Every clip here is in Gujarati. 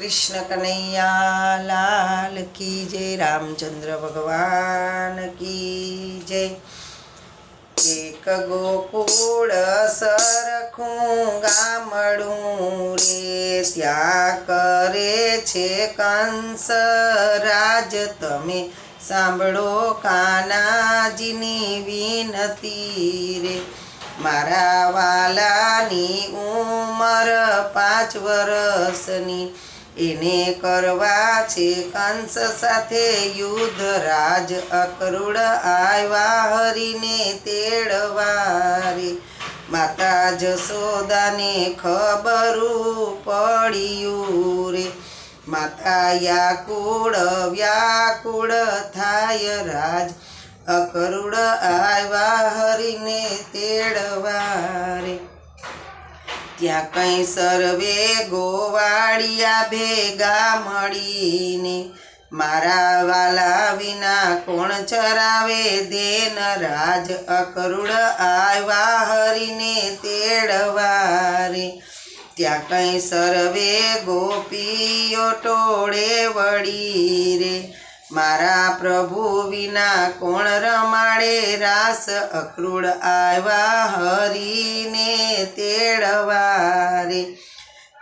કૃષ્ણ કનૈયા, લાલ કી જય, રામચંદ્ર ભગવાન કી જય. એક ગોકુળ સરખું ગામડું રે, ત્યાં કરે છે કંસ રાજ. તમે સાંભળો કાનાજીની વિનતી રે. મારા વાલાની ઉંમર પાંચ વર્ષની. એને કરવા છે કંસ સાથે યુદ્ધ રાજ અકરુડ આવ્યા હરીને તેડવારે. માતા જશોદાને ખબરું પડ્યું રે. માતા યાકુળ, વ્યાકુળ થાય રાજ. અકરુડ આવ્યા હરીને તેડવારે. ત્યાં કઈ સર્વે ગોવાળિયા ભેગા મળીને મારા વાલા વિના કોણ ચરાવે દેન રાજ અકરુડ આવ્યા હરીને તેડવારે. ત્યાં કઈ સર્વે ગોપીઓ ટોળે વળી રે મારા પ્રભુ વિના કોણ રમાડે રાસ? અક્રૂડ આવ્યા હરીને તેડવારે.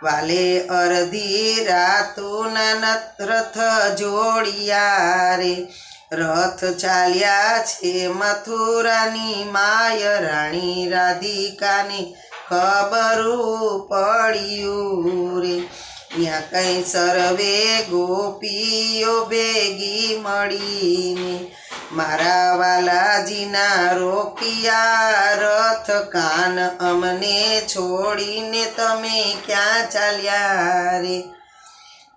વાલે અડધી રાતુના રથ જોડિયા રે રથ ચાલ્યા છે મથુરાની માય રાણી રાધિકાની. ખબરું પડ્યું રે. ત્યાં કઈ સર્વે ગોપીઓ ભેગી મળીને મારા વાલાજીના રોકિયા રથ કાન અમને છોડીને તમે ક્યાં ચાલ્યા રે?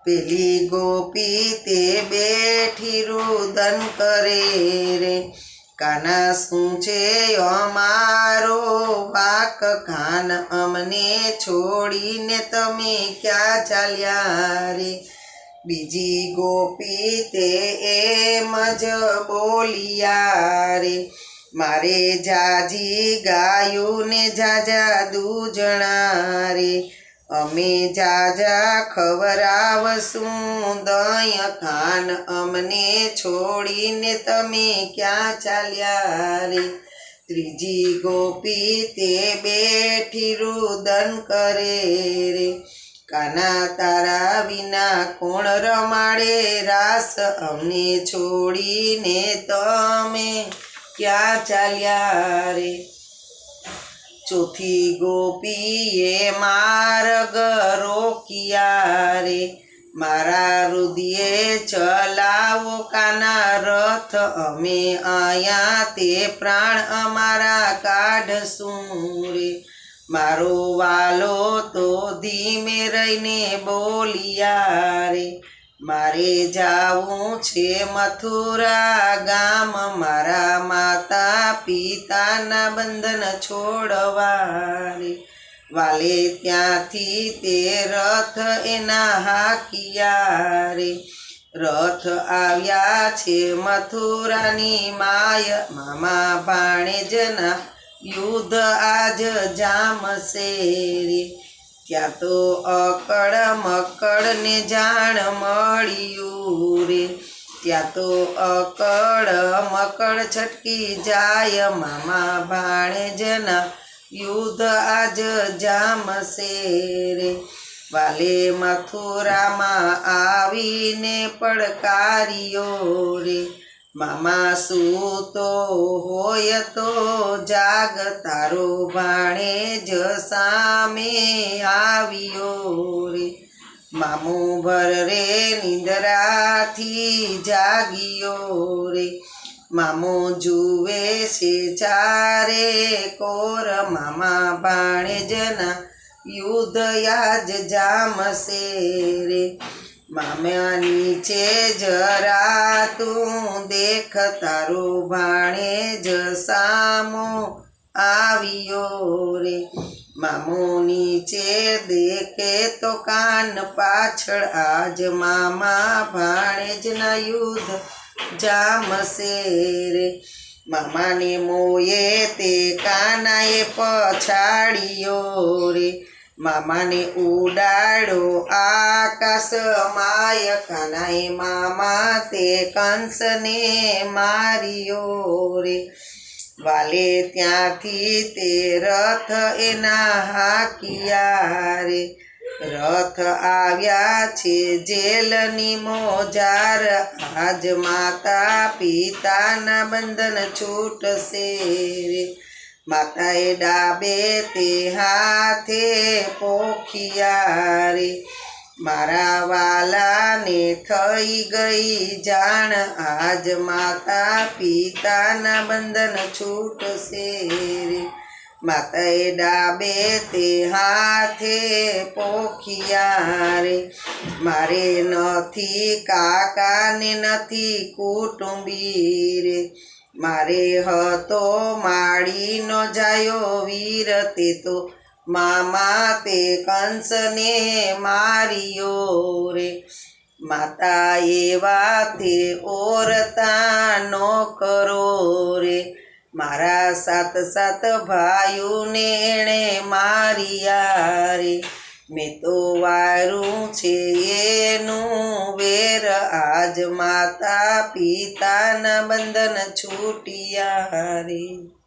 પેલી ગોપી તે બેઠી રુદન કરે રે. કાના શું છે અમારો વાક. કાન અમને છોડીને તમે ક્યાં ચાલ્યા રે? બીજી ગોપી તે એમ જ બોલિયા રે, મારે જાજી ગાયું ને જાજા દૂજણા રે અમે જાજા ખવરાવશું દય ખાન અમને છોડીને તમે ક્યાં ચાલ્યા રે? ત્રીજી ગોપી તે બેઠી રુદન કરે રે. કાના તારા વિના કોણ રમાડે રાસ? અમને છોડીને તમે ક્યાં ચાલ્યા રે? ચોથી ગોપીએ માર્ગ રોકિયા રે. મારા રુદિયે ચલાવો કાના રથ. અમે આયા તે પ્રાણ અમારા કાઢશું રે. મારો વાલો તો ધીમે રહીને બોલિયા રે. મારે જાવું છે મથુરા ગામ. મારા માતા પિતાના બંધન છોડવારે વાલે ત્યાંથી તે રથ એના હાકિયા રે રથ આવ્યા છે મથુરાની માય. મામા ભાણેજના યુદ્ધ આજ જામશે રે. ત્યાં તો અકળ મકળને જાણ મળ્યું રે. ત્યાં તો અકળ મકળ છટકી જાય મામા ભાણેજના યુદ્ધ આજ જામશે રે. વાલે મથુરામાં આવીને પડકાર્યો રે. મામા સૂતો હોય તો જાગ તારો ભાણે જ સામે આવ્યો રે. મામો ભર રે નિંદરાથી જાગ્યો રે. મામો જુએ છે ચારે કોર, મામા ભાણેજના યુદ્ધ યાજ જામશે રે. મામ્યા નીચે જરા તું દેખ તારું ભાણે જ સામો આવ્યો રે. મામો નીચે દેખે તો કાન પાછળ આજ મામા ભાણેજના યુદ્ધ જામશે રે. મામાને મોયે તે કાનાએ પછાડ્યો રે. મામાને ઉડાડો આકાશ માય કનાઈ મામા તે કંસને માર્યો રે. વાલે ત્યાંથી તે રથ એના હાકિયા રે. રથ આવ્યા છે જેલની મોજાર. આજ માતા પિતાના બંધન છૂટશે રે. માતાએ ડાબે તે હાથે પોખિયા રે. મારા વાલાને થઈ ગઈ જાણ. આજ માતા પિતાના બંધન છૂટશે રે. માતાએ ડાબે તે હાથે પોખિયા રે. મારે નથી, કાકાને નથી કુટુંબી રે. મારે હતો માળીનો જાયો વીર. તે તો મામા તે કંસને માર્યો રે. માતા એવા તે ઓરતા નો કરો રે. મારા સાત સાત ભાઈઓને એણે માર્યા રે. મેં તો વારું છે એનું વેર. આજ માતા પિતાના બંધન છૂટ્યા રે.